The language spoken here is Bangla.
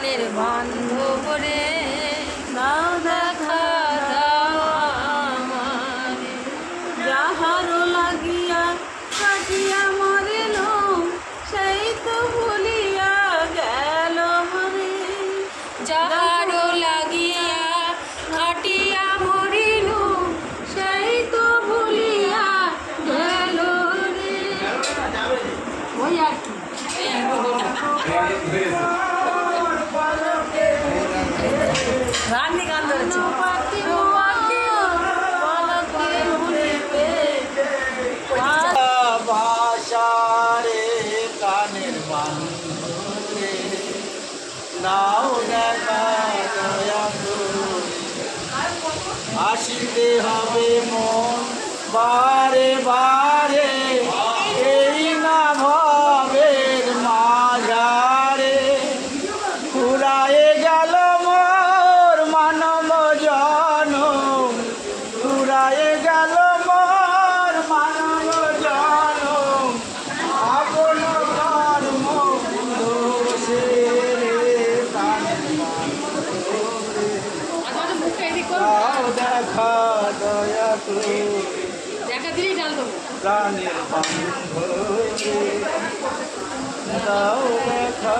প্রাণের বান্ধব রে দাও দেখা দাও আমারে। যাহারও লাগিয়া কাটিয়া মরিল সেই তো ভুলিয়া গেল মরে যাহারও লাগিয়া কাটিয়া মরিল সেই তো ভুলিয়া গেল রে। ওই আর কি। নাও দেখা দয়া। আসিতে হবে মন বারে বারে দেখা দয়া প্রাণের দাও দেখা